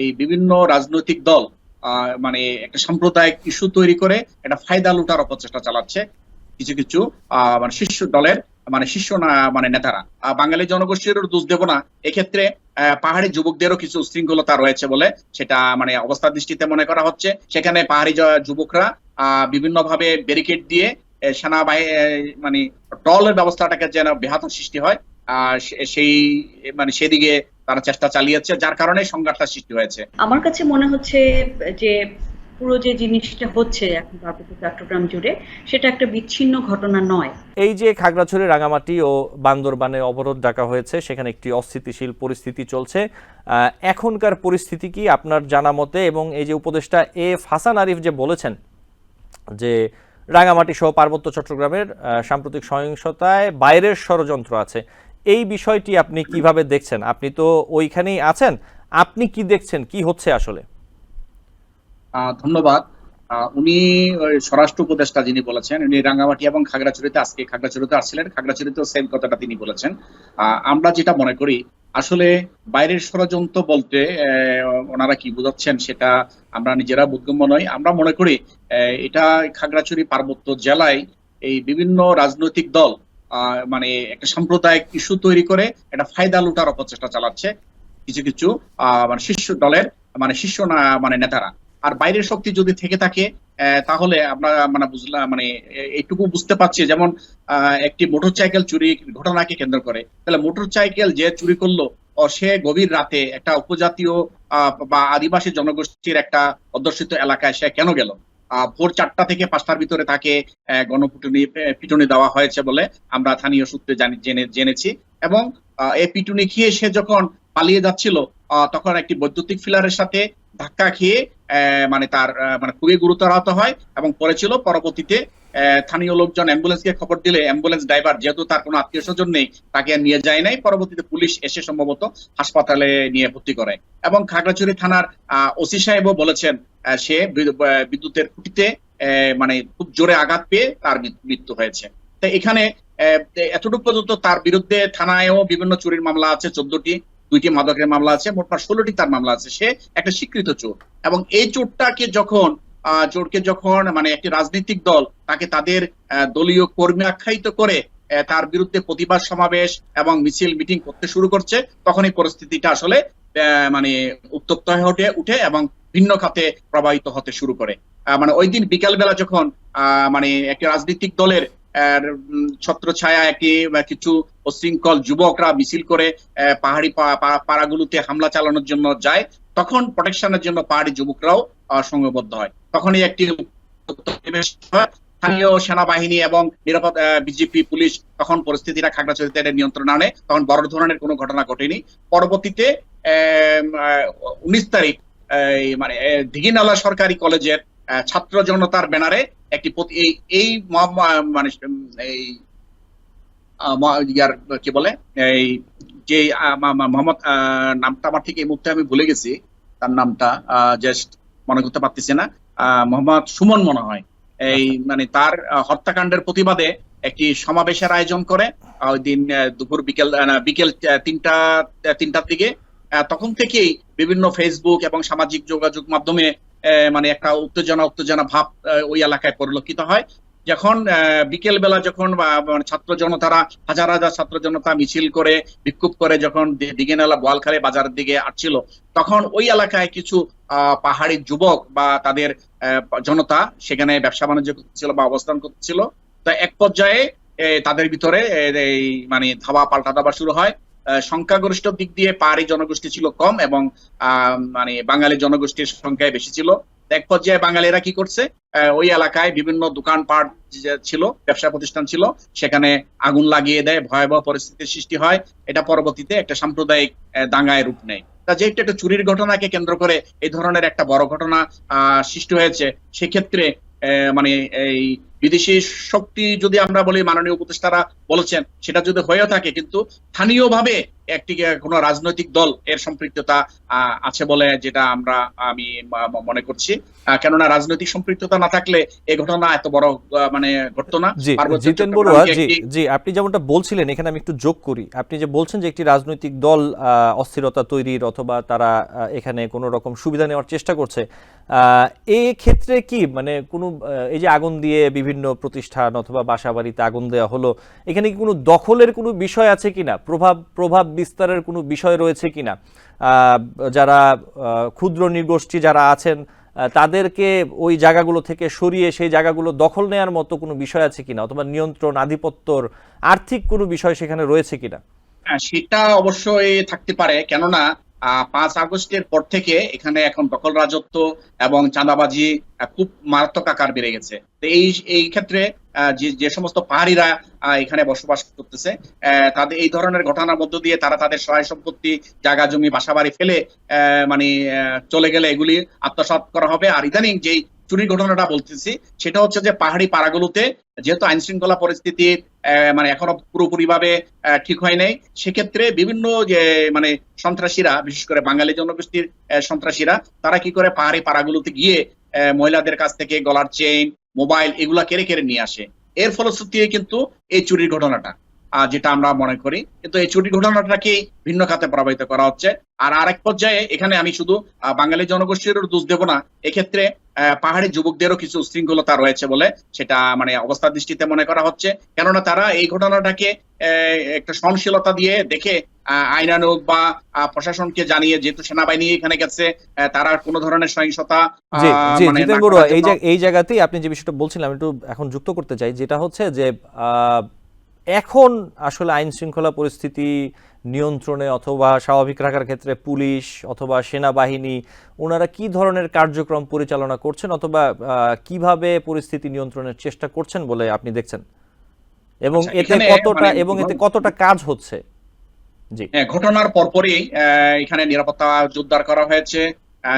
এই বিভিন্ন রাজনৈতিক দল মানে একটা সাম্প্রদায়িক ইস্যু তৈরি করে একটা ফায়দা লুটার অপচেষ্টা চালাচ্ছে কিছু কিছু মানে শীর্ষ দলের মানে শীর্ষ মানে নেতারা। বাঙালি জনগোষ্ঠীর দোষ দেব না। এক্ষেত্রে পাহাড়ি যুবকদেরও কিছু উশৃঙ্খলতা রয়েছে বলে সেটা মানে অবস্থা দৃষ্টিতে মনে করা হচ্ছে। সেখানে পাহাড়ি যুবকরা বিভিন্ন ভাবে ব্যারিকেড দিয়ে সেনাবাহিনী মানে টলের ব্যবস্থাটাকে যেন ব্যাহত সৃষ্টি হয়। সেই মানে সেদিকে তারা চেষ্টা চালিয়েছে যার কারণে সংঘাতটা সৃষ্টি হয়েছে। আমার কাছে মনে হচ্ছে যে পুরো যে জিনিসটা হচ্ছে এখন পার্বত্য চট্টগ্রাম জুড়ে সেটা একটা বিচ্ছিন্ন ঘটনা নয়। এই যে খাগড়াছড়ি রাঙামাটি ও বান্দরবানে অবরোধ ডাকা হয়েছে সেখানে একটি অস্থিতিশীল পরিস্থিতি চলছে। আহ, এখনকার পরিস্থিতি কি আপনার জানা মতে? এবং এই যে উপদেষ্টা এ হাসান আরিফ যে বলেছেন যে রাঙামাটি সহ পার্বত্য চট্টগ্রামের আহ, সাম্প্রতিক সহিংসতায় বাইরের ষড়যন্ত্র আছে এই বিষয়টি আপনি কীভাবে দেখছেন? আপনি তো ওইখানেই আছেন। আপনি কি দেখছেন? কি হচ্ছে আসলে? ধন্যবাদ। উনি স্বরাষ্ট্র উপদেষ্টা যিনি বলেছেন, উনি রাঙ্গামাটি এবং খাগড়াছড়িতে আজকে খাগড়াছড়িতে আসছিলেন। খাগড়াছড়িতেও সেম কথাটা তিনি বলেছেন। আমরা যেটা মনে করি, আসলে বাইরের ষড়যন্ত্র বলতে ওনারা কি বোঝাচ্ছেন সেটা আমরা নিজেরা বোধগম্য নই। আমরা মনে করি এটা খাগড়াছড়ি পার্বত্য জেলায় এই বিভিন্ন রাজনৈতিক দল মানে একটা সাম্প্রদায়িক ইস্যু তৈরি করে একটা ফায়দা লুটার অপচেষ্টা চালাচ্ছে কিছু কিছু মানে শীর্ষ দলের মানে শীর্ষ মানে নেতারা। আর বাইরের শক্তি যদি থেকে থাকে তাহলে আমরা মানে বুঝলাম মানে এইটুকু বুঝতে পারছি যেমন একটি মোটরসাইকেল চুরি ঘটনাকে কেন্দ্র করে। তাহলে মোটরসাইকেল যে চুরি করল সে গভীর রাতে একটা উপজাতীয় বা আদিবাসী জনগোষ্ঠীর একটা অধ্যুষিত এলাকায় সে কেন গেল? ভোর চারটা থেকে পাঁচটার ভিতরে তাকে গণপিটুনি পিটুনি দেওয়া হয়েছে বলে আমরা স্থানীয় সূত্রে জানি জেনে জেনেছি এবং এই পিটুনি খেয়ে সে যখন পালিয়ে যাচ্ছিল তখন একটি বৈদ্যুতিক ফিলারের সাথে ধাক্কা খেয়ে মানে তার মানে খুবই গুরুতর আহত হয় এবং পড়েছিল। পরবর্তীতে স্থানীয় লোকজন অ্যাম্বুলেন্সকে খবর দিলে অ্যাম্বুলেন্স ড্রাইভার, যেহেতু তার কোনো আত্মীয় স্বজন নেই, তাকে নিয়ে যায় নাই। পরবর্তীতে পুলিশ এসে সম্ভবত হাসপাতালে নিয়ে ভর্তি করে। এবং খাগড়াছড়ি থানার ওসি সাহেবও বলেছেন সে বিদ্যুতের খুঁটিতে মানে খুব জোরে আঘাত পেয়ে তার মৃত্যু হয়েছে। তো এখানে এতটুকু পর্যন্ত তার বিরুদ্ধে থানায়ও বিভিন্ন চুরির মামলা আছে, চোদ্দটি, দুইটি মাদকের মামলা আছে মোটমাট ষোলোটি তার মামলা আছে। সে একটা স্বীকৃত চোর। এবং এই চোরটাকে যখন চোরকে যখন মানে একটি রাজনৈতিক দল, তাকে তাদের দলীয় কর্মী আখ্যায়িত করে তার বিরুদ্ধে প্রতিবাদ সমাবেশ এবং মিছিল, মিটিং করতে শুরু করছে তখন এই পরিস্থিতিটা আসলে মানে উত্তপ্ত হয়ে উঠে এবং ভিন্ন খাতে প্রবাহিত হতে শুরু করে। মানে ওই দিন বিকালবেলা যখন মানে একটি রাজনৈতিক দলের ছত্র ছায়া, একটি কিছু উশৃঙ্খল যুবকরা মিছিল করে পাহাড়ি পাড়াগুলোতে হামলা চালানোর জন্য যায়, তখন প্রোটেকশনের জন্য পাহাড়ি যুবকরাও সংঘবদ্ধ হয়। তখনই একটি স্থানীয় সেনাবাহিনী এবং নিরাপদ বিজেপি পুলিশ তখন পরিস্থিতিটা খাগড়াছড়িতে নিয়ন্ত্রণ আনে। তখন বড় ধরনের কোনো ঘটনা ঘটেনি। পরবর্তীতে উনিশ তারিখ মানে দিঘিনালা সরকারি কলেজের ছাত্র জনতার ব্যানারে একটি এই মানে এই ইয়ার, কি বলে, এই যে মোহাম্মদ নামটা আমার ঠিক এই মুহূর্তে আমি ভুলে গেছি। তার নামটা জাস্ট মনে করতে পারতেছি না। মোহাম্মদ সুমন মনে হয়। এই মানে তার হত্যাকাণ্ডের প্রতিবাদে একটি সমাবেশের আয়োজন করে ওই দিন দুপুর বিকেল বিকেল তিনটা তিনটার দিকে। তখন থেকেই বিভিন্ন ফেসবুক এবং সামাজিক যোগাযোগ মাধ্যমে আহ, মানে একটা উত্তেজনা উত্তেজনা ভাব ওই এলাকায় পরিলক্ষিত হয়। যখন বিকেল বেলা যখন মানে ছাত্র জনতারা, হাজার হাজার ছাত্র জনতা মিছিল করে, বিক্ষোভ করে যখন দিঘিনালা বোয়ালখালী বাজারের দিকে আসছিল, তখন ওই এলাকায় কিছু পাহাড়ি যুবক বা তাদের জনতা সেখানে ব্যবসা বাণিজ্য করছিল বা অবস্থান করছিল। তো এক পর্যায়ে তাদের ভিতরে এই মানে ধাওয়া পাল্টা ধাওয়া শুরু হয়। সংখ্যাগরিষ্ঠ দিক দিয়ে পাহাড়ি জনগোষ্ঠী ছিল কম এবং মানে বাঙালি জনগোষ্ঠীর সংখ্যায় বেশি ছিল। এক পর্যায়ে বাঙালিরা কি করছে? ওই এলাকায় বিভিন্ন দোকানপাট পাট ছিল, ব্যবসা প্রতিষ্ঠান ছিল, সেখানে আগুন লাগিয়ে দেয়, ভয়াবহ পরিস্থিতির সৃষ্টি হয়। এটা পরবর্তীতে একটা সাম্প্রদায়িক দাঙ্গায় রূপ নেয়। তা যেহেতু একটা চুরির ঘটনাকে কেন্দ্র করে এই ধরনের একটা বড় ঘটনা সৃষ্টি হয়েছে, সেক্ষেত্রে মানে এই বিদেশি শক্তি যদি আমরা বলি মাননীয় উপদেষ্টারা বলেছেন সেটা যদি হয়েও থাকে কিন্তু স্থানীয়ভাবে একটি কোনো রাজনৈতিক দল এর সম্পৃক্ততা আছে বলে যেটা আমরা আমি মনে করছি। কেননা রাজনৈতিক সম্পৃক্ততা না থাকলে এই ঘটনা এত বড় মানে ঘটতো না। জিতেন বড়ুয়া জি জি আপনি যেমনটা বলছিলেন এখানে আমি একটু যোগ করি। আপনি যে বলছেন যে একটি রাজনৈতিক দল আহ, অস্থিরতা তৈরির অথবা তারা এখানে কোনো রকম সুবিধা নেওয়ার চেষ্টা করছে আহ, এই ক্ষেত্রে কি মানে কোনো এই যে আগুন দিয়ে বিভিন্ন প্রতিষ্ঠান অথবা বাসা বাড়িতে আগুন দেওয়া হলো। এখানে কি কোনো দখলের কোনো বিষয় আছে কিনা? প্রভাব প্রভাব বিস্তারের কোনো বিষয় রয়েছে কিনা? যারা ক্ষুদ্র নৃগোষ্ঠী যারা আছেন তাদেরকে ওই জায়গাগুলো থেকে সরিয়ে সেই জায়গাগুলো দখল নেওয়ার মতো কোনো বিষয় আছে কিনা? অথবা নিয়ন্ত্রণ আধিপত্যর আর্থিক কোনো বিষয় সেখানে রয়েছে কিনা? হ্যাঁ, সেটা অবশ্যই থাকতে পারে। কেননা পাঁচ আগস্টের পর থেকে এখানে এখন দখল রাজত্ব এবং চাঁদাবাজি খুব মারাত্মক আকার বেড়ে গেছে। এই এই ক্ষেত্রে যে সমস্ত পাহাড়িরা এখানে বসবাস করতেছে তাদের এই ধরনের ঘটনার মধ্য দিয়ে তারা তাদের সহায় সম্পত্তি জায়গা জমি বাসাবাড়ি ফেলে আহ, মানে চলে গেলে এগুলি আত্মসাৎ করা হবে। আর ইদানিং যেই চুরির ঘটনাটা বলতেছি সেটা হচ্ছে যে পাহাড়ি পাড়াগুলোতে যেহেতু আইন শৃঙ্খলা পরিস্থিতি আহ, মানে এখনও পুরোপুরি ভাবে ঠিক হয় নাই। সেক্ষেত্রে বিভিন্ন যে মানে সন্ত্রাসীরা, বিশেষ করে বাঙালি জনগোষ্ঠীর সন্ত্রাসীরা, তারা কি করে পাহাড়ি পাড়াগুলোতে গিয়ে মহিলাদের কাছ থেকে গলার চেইন মোবাইল এগুলা কেড়ে কেড়ে নিয়ে আসে। এর ফলশ্রুতিতে কিন্তু এই চুরির ঘটনাটা যেটা আমরা মনে করি। কিন্তু এই চুরির ঘটনাটাকে ভিন্ন খাতে প্রভাবিত করা হচ্ছে। আর আরেক পর্যায়ে এখানে আমি শুধু বাঙালি জনগোষ্ঠীর দোষ দেব না। এক্ষেত্রে পাহাড়ি যুবকদেরও কিছু উশৃঙ্খলতা রয়েছে বলে সেটা মানে অবস্থা দৃষ্টিতে মনে করা হচ্ছে। কেননা তারা এই ঘটনাটাকে একটা সহনশীলতা দিয়ে দেখে আহ, আইনানুগ বা প্রশাসনকে জানিয়ে যেহেতু সেনাবাহিনী এখানে গেছে তারা কোনো ধরনের সহিংসতা মানে এই এই জায়গাতেই আপনি যে বিষয়টা বলছিলাম একটু এখন যুক্ত করতে চাই যেটা হচ্ছে যে আহ, এখন আসলে আইন শৃঙ্খলা পরিস্থিতি নিয়ন্ত্রণে অথবা স্বাভাবিক রাখার ক্ষেত্রে পুলিশ অথবা সেনাবাহিনী ওনারা কি ধরনের কার্যক্রম পরিচালনা করছেন অথবা কীভাবে পরিস্থিতি নিয়ন্ত্রণের চেষ্টা করছেন বলে আপনি দেখছেন? এবং আচ্ছা, এতে কতটা মানে এবং এতে কতটা কাজ হচ্ছে? জি। হ্যাঁ, ঘটনার পরপরই এখানে নিরাপত্তা জোরদার করা হয়েছে।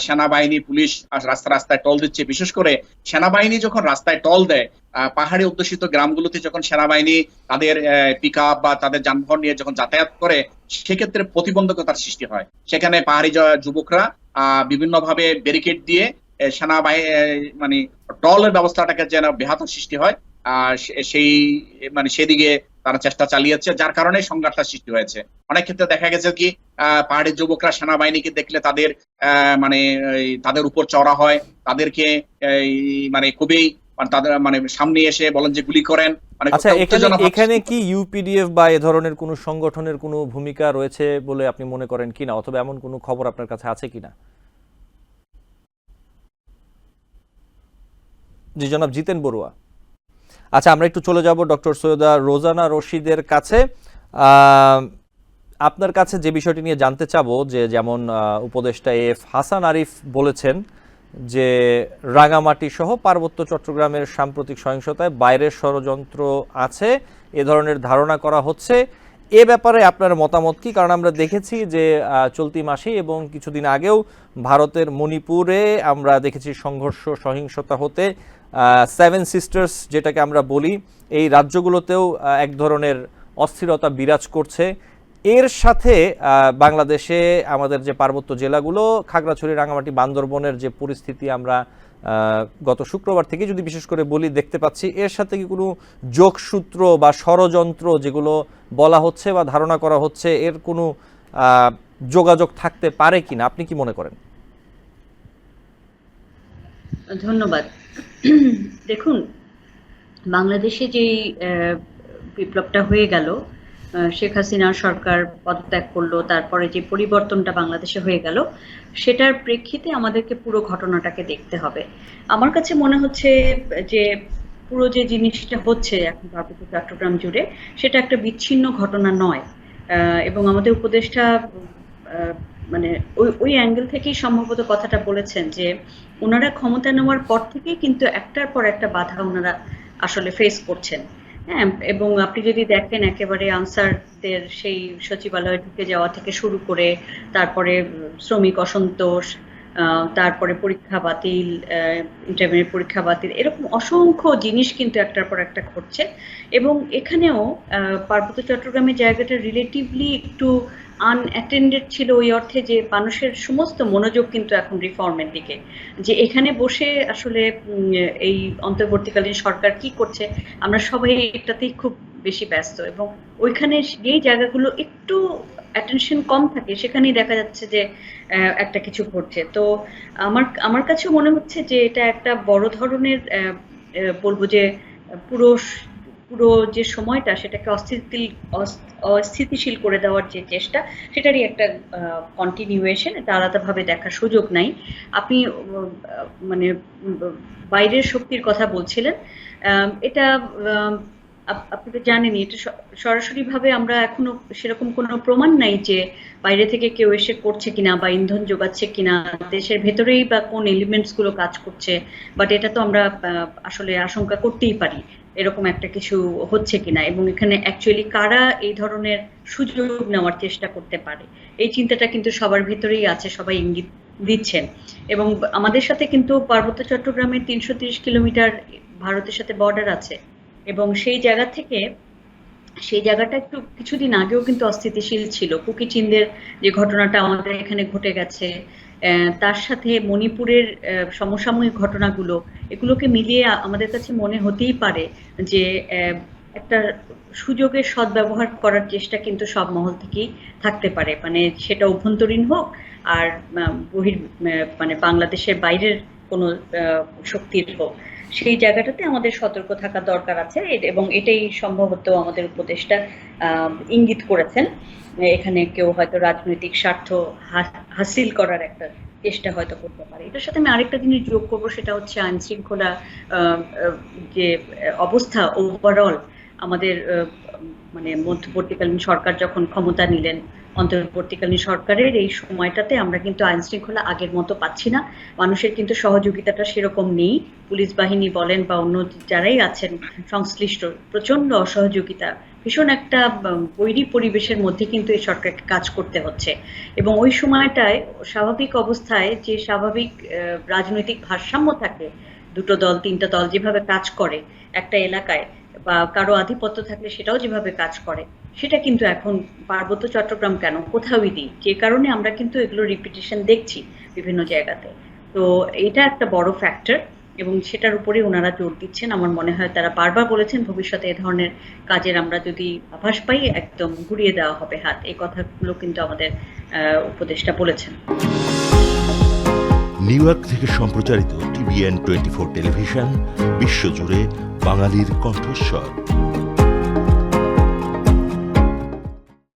সেনাবাহিনী পুলিশ রাস্তা রাস্তায় টল দিচ্ছে। বিশেষ করে সেনাবাহিনী যখন রাস্তায় টল দেয় পাহাড়ি অধ্যুষিত গ্রামগুলোতে যখন সেনাবাহিনী তাদের পিক বা তাদের যানবাহন নিয়ে যখন যাতায়াত করে সেক্ষেত্রে প্রতিবন্ধকতার সৃষ্টি হয়। সেখানে পাহাড়ি যুবকরা আহ, বিভিন্নভাবে ব্যারিকেড দিয়ে সেনাবাহিনী মানে টলের ব্যবস্থাটাকে যেন ব্যাহত সৃষ্টি হয়। সেই মানে সেদিকে তারা চেষ্টা চালিয়েছে যার কারণে সংঘাতটা সৃষ্টি হয়েছে। অনেক ক্ষেত্রে দেখা গেছে কি আহ, পাহাড়ি যুবকরা সেনাবাহিনীকে দেখলে তাদের মানে তাদের উপর চড়া হয় তাদেরকে মানে খুবই মানে তাদের মানে সামনে এসে বলেন যে গুলি করেন। মানে আচ্ছা এখানে কি ইউপিডিএফ বা এ ধরনের কোনো সংগঠনের কোনো ভূমিকা রয়েছে বলে আপনি মনে করেন কিনা অথবা এমন কোনো খবর আপনার কাছে আছে কিনা জি জনাব জিতেন বড়ুয়া। আচ্ছা আমরা একটু চলে যাব ডক্টর সৈয়দা রোজানা রশিদের কাছে। আপনার কাছে যে বিষয়টি নিয়ে জানতে চাবো, যে যেমন উপদেষ্টা এফ হাসান আরিফ বলেছেন যে রাঙামাটি সহ পার্বত্য চট্টগ্রামের সাম্প্রতিক সহিংসতায় বাইরের ষড়যন্ত্র আছে, এ ধরনের ধারণা করা হচ্ছে। এ ব্যাপারে আপনার মতামত কি? কারণ আমরা দেখেছি যে চলতি মাসে এবং কিছুদিন আগেও ভারতের মণিপুরে আমরা দেখেছি সংঘর্ষ, সহিংসতা হতে সেভেন সিস্টার্স যেটাকে আমরা বলি, এই রাজ্যগুলোতেও এক ধরনের অস্থিরতা বিরাজ করছে। এর সাথে বাংলাদেশে আমাদের যে পার্বত্য জেলাগুলো, খাগড়াছড়ি রাঙামাটি বান্দরবনের যে পরিস্থিতি আমরা গত শুক্রবার থেকে যদি বিশেষ করে বলি, দেখতে পাচ্ছি, এর সাথে কি কোনো যোগসূত্র বা ষড়যন্ত্র যেগুলো বলা হচ্ছে বা ধারণা করা হচ্ছে, এর কোনো যোগাযোগ থাকতে পারে কিনা? আপনি কি মনে করেন? ধন্যবাদ। দেখুন, বাংলাদেশে যেই বিপ্লবটা হয়ে গেল শেখ হাসিনার সরকার পদত্যাগ করল, তারপরে যে পরিবর্তনটা বাংলাদেশে হয়ে গেল, সেটার প্রেক্ষিতে আমাদেরকে পুরো ঘটনাটাকে দেখতে হবে। আমার কাছে মনে হচ্ছে যে পুরো যে জিনিসটা হচ্ছে এখন পার্বত্য চট্টগ্রাম জুড়ে, সেটা একটা বিচ্ছিন্ন ঘটনা নয়। এবং আমাদের উপদেষ্টা মানে ওই ওই অ্যাঙ্গেল থেকেই সম্ভবত কথাটা বলেছেন যে ওনারা ক্ষমতা নেওয়ার পর থেকেই কিন্তু একটার পর একটা বাধা ওনারা আসলে ফেস করছেন। হ্যাঁ এবং আপনি যদি দেখেন একেবারে আনসারদের সেই সচিবালয়ে ঢুকে যাওয়া থেকে শুরু করে তারপরে শ্রমিক অসন্তোষ তারপরে পরীক্ষা বাতিল ইন্টারমিডিয়েট পরীক্ষা বাতিল, এরকম অসংখ্য জিনিস কিন্তু একটার পর একটা ঘটছে। এবং এখানেও পার্বত্য চট্টগ্রামের জায়গাটা রিলেটিভলি একটু আনঅ্যাটেন্ডেড ছিল ওই অর্থে যে মানুষের সমস্ত মনোযোগ কিন্তু এখন রিফর্মের দিকে। যে এখানে বসে আসলে এই অন্তর্বর্তীকালীন সরকার কি করছে, আমরা সবাই এটাতেই খুব বেশি ব্যস্ত এবং ওইখানে যেই জায়গাগুলো একটু অ্যাটেনশন কম থাকে, সেখানেই দেখা যাচ্ছে যে একটা কিছু ঘটছে। তো আমার আমার কাছেও মনে হচ্ছে যে এটা একটা বড় ধরনের বলব যে পুরো পুরো যে সময়টা সেটাকে অস্থিতিল অস- অস্থিতিশীল করে দেওয়ার যে চেষ্টা, সেটারই একটা কন্টিনিউয়েশন এটা আলাদাভাবে দেখার সুযোগ নাই। আপনি মানে বাইরের শক্তির কথা বলছিলেন এটা আপনি তো জানেনই, এটা সরাসরিভাবে আমরা এখনও সেরকম কোনো প্রমাণ নাই যে বাইরে থেকে কেউ এসে করছে কিনা বা ইন্ধন যোগাচ্ছে কিনা, দেশের ভেতরেই বা কোন এলিমেন্টসগুলো কাজ করছে বাট এটা তো আমরা আসলে আশঙ্কা করতেই পারি। এরকম একটা কিছু হচ্ছে কিনা এবং এখানে অ্যাকচুয়ালি কারা এই ধরনের সুযোগ নেওয়ার চেষ্টা করতে পারে? এই চিন্তাটা কিন্তু সবার ভিতরেই আছে, সবাই ইঙ্গিত দিচ্ছেন। এবং আমাদের সাথে কিন্তু পার্বত্য চট্টগ্রামের তিনশো তিরিশ কিলোমিটার ভারতের সাথে বর্ডার আছে এবং সেই জায়গা থেকে, সেই জায়গাটা একটু কিছুদিন আগেও কিন্তু অস্থিতিশীল ছিল। কুকি চিনদের যে ঘটনাটা আমাদের এখানে ঘটে গেছে তার সাথে মণিপুরের সমসাময়িক ঘটনাগুলো, এগুলোকে মিলিয়ে আমাদের কাছে মনে হতেই পারে যে একটা সুযোগের সদ্ব্যবহার করার চেষ্টা কিন্তু সব মহল থেকেই থাকতে পারে। মানে সেটা অভ্যন্তরীণ হোক আর বহির মানে বাংলাদেশের বাইরের কোনো শক্তির হোক। সেই জায়গাটাতে আমাদের সতর্ক থাকা দরকার আছে। এবং এটাই সম্ভবত আমাদের উপদেষ্টা ইঙ্গিত করেছেন। এখানে কেউ হয়তো রাজনৈতিক স্বার্থ হাসিল করার একটা চেষ্টা হয়তো করতে পারে। এটার সাথে আমি আরেকটা জিনিস যোগ করব, সেটা হচ্ছে আইন শৃঙ্খলা যে অবস্থা ওভারঅল আমাদের মানে মধ্যবর্তীকালীন সরকার যখন ক্ষমতা নিলেন অন্তর্বর্তীকালীন সরকারের এই সময়টাতে আমরা কিন্তু আইন শৃঙ্খলা আগের মতো পাচ্ছি না। মানুষের কিন্তু সহযোগিতাটা সেরকম নেই। পুলিশ বাহিনী বলেন বা অন্য যারাই আছেন, সংশ্লিষ্ট প্রচণ্ড অসহযোগিতা, ভীষণ একটা বৈরী পরিবেশের মধ্যে কিন্তু এই সরকারকে কাজ করতে হচ্ছে। এবং ওই সময়টায় স্বাভাবিক অবস্থায় যে স্বাভাবিক রাজনৈতিক ভারসাম্য থাকে, দুটো দল, তিনটা দল যেভাবে কাজ করে, একটা এলাকায় বা কারও আধিপত্য থাকলে সেটাও যেভাবে কাজ করে সেটা কিন্তু এখন পার্বত্য চট্টগ্রাম কেন? কোথাওই নেই যে কারণে আমরা কিন্তু এগুলো রিপিটেশন দেখছি বিভিন্ন জায়গাতে। তো এটা একটা বড় ফ্যাক্টর এবং সেটার উপরে ওনারা জোর দিচ্ছেন। আমার মনে হয় তারা বারবার বলেছেন ভবিষ্যতে এ ধরনের কাজের আমরা যদি আভাস পাই, একদম ঘুরিয়ে দেওয়া হবে হাত। এই কথাগুলো কিন্তু আমাদের উপদেষ্টা বলেছেন। নিউ ইয়র্ক থেকে সম্প্রচারিত টিভিএন টোয়েন্টি ফোর টেলিভিশন, বিশ্বজুড়ে বাঙালির কণ্ঠস্বর।